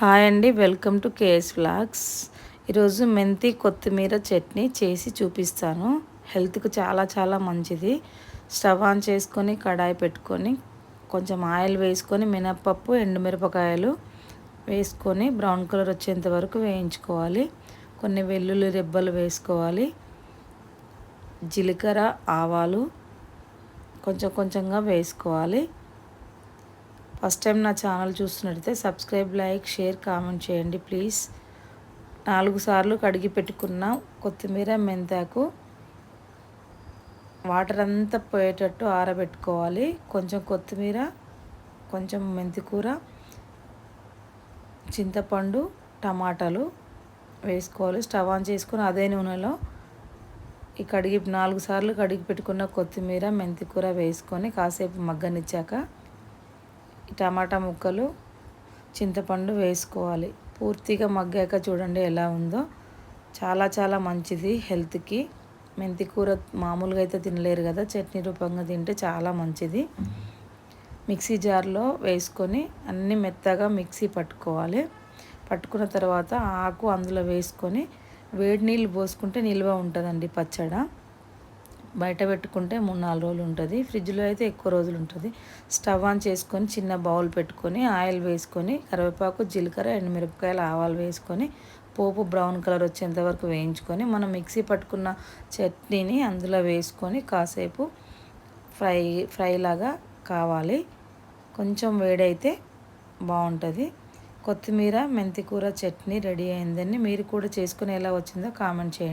Hi అండి welcome to KS flags ఈరోజు మెంతి కొత్తిమీర చట్నీ చేసి చూపిస్తాను. హెల్త్కు చాలా చాలా మంచిది. స్టవ్ ఆన్ చేసుకొని కడాయి పెట్టుకొని కొంచెం ఆయిల్ వేసుకొని మినప్పప్పు ఎండుమిరపకాయలు వేసుకొని బ్రౌన్ కలర్ వచ్చేంత వరకు వేయించుకోవాలి. కొన్ని వెల్లుల్లి రెబ్బలు వేసుకోవాలి. జీలకర్ర ఆవాలు కొంచెం కొంచెంగా వేసుకోవాలి. ఫస్ట్ టైం నా ఛానల్ చూస్తున్నట్టయితే సబ్స్క్రైబ్ లైక్ షేర్ కామెంట్ చేయండి ప్లీజ్. నాలుగు సార్లు కడిగి పెట్టుకున్న కొత్తిమీర మెంతాకు వాటర్ అంతా పోయేటట్టు ఆరబెట్టుకోవాలి. కొంచెం కొత్తిమీర కొంచెం మెంతికూర చింతపండు టమాటాలు వేసుకోవాలి. స్టవ్ ఆన్ చేసుకుని అదే నూనెలో ఈ కడిగి నాలుగు సార్లు కడిగి పెట్టుకున్న కొత్తిమీర మెంతికూర వేసుకొని కాసేపు మగ్గనిచ్చాక టమాటా ముక్కలు చింతపండు వేసుకోవాలి. పూర్తిగా మగ్గాక చూడండి ఎలా ఉందో. చాలా చాలా మంచిది హెల్త్కి. మెంతి కూర మామూలుగా అయితే తినలేరు కదా చట్నీ రూపంగా తింటే చాలా మంచిది. మిక్సీ జార్లో వేసుకొని అన్నీ మెత్తగా మిక్సీ పట్టుకోవాలి. పట్టుకున్న తర్వాత ఆకు అందులో వేసుకొని వేడి నీళ్ళు పోసుకుంటే నిల్వ ఉంటుందండి పచ్చడ. బయట పెట్టుకుంటే మూడు నాలుగు రోజులు ఉంటుంది. ఫ్రిడ్జ్లో అయితే ఎక్కువ రోజులు ఉంటుంది. స్టవ్ ఆన్ చేసుకొని చిన్న బౌల్ పెట్టుకొని ఆయిల్ వేసుకొని కరివేపాకు జీలకర్ర ఎండుమిరపకాయలు ఆవాలు వేసుకొని పోపు బ్రౌన్ కలర్ వచ్చేంత వరకు వేయించుకొని మనం మిక్సీ పట్టుకున్న చట్నీని అందులో వేసుకొని కాసేపు ఫ్రై ఫ్రై లాగా కావాలి. కొంచెం వేడైతే బాగుంటుంది. కొత్తిమీర మెంతికూర చట్నీ రెడీ అయిందని మీరు కూడా చేసుకుని ఎలా వచ్చిందో కామెంట్ చేయండి.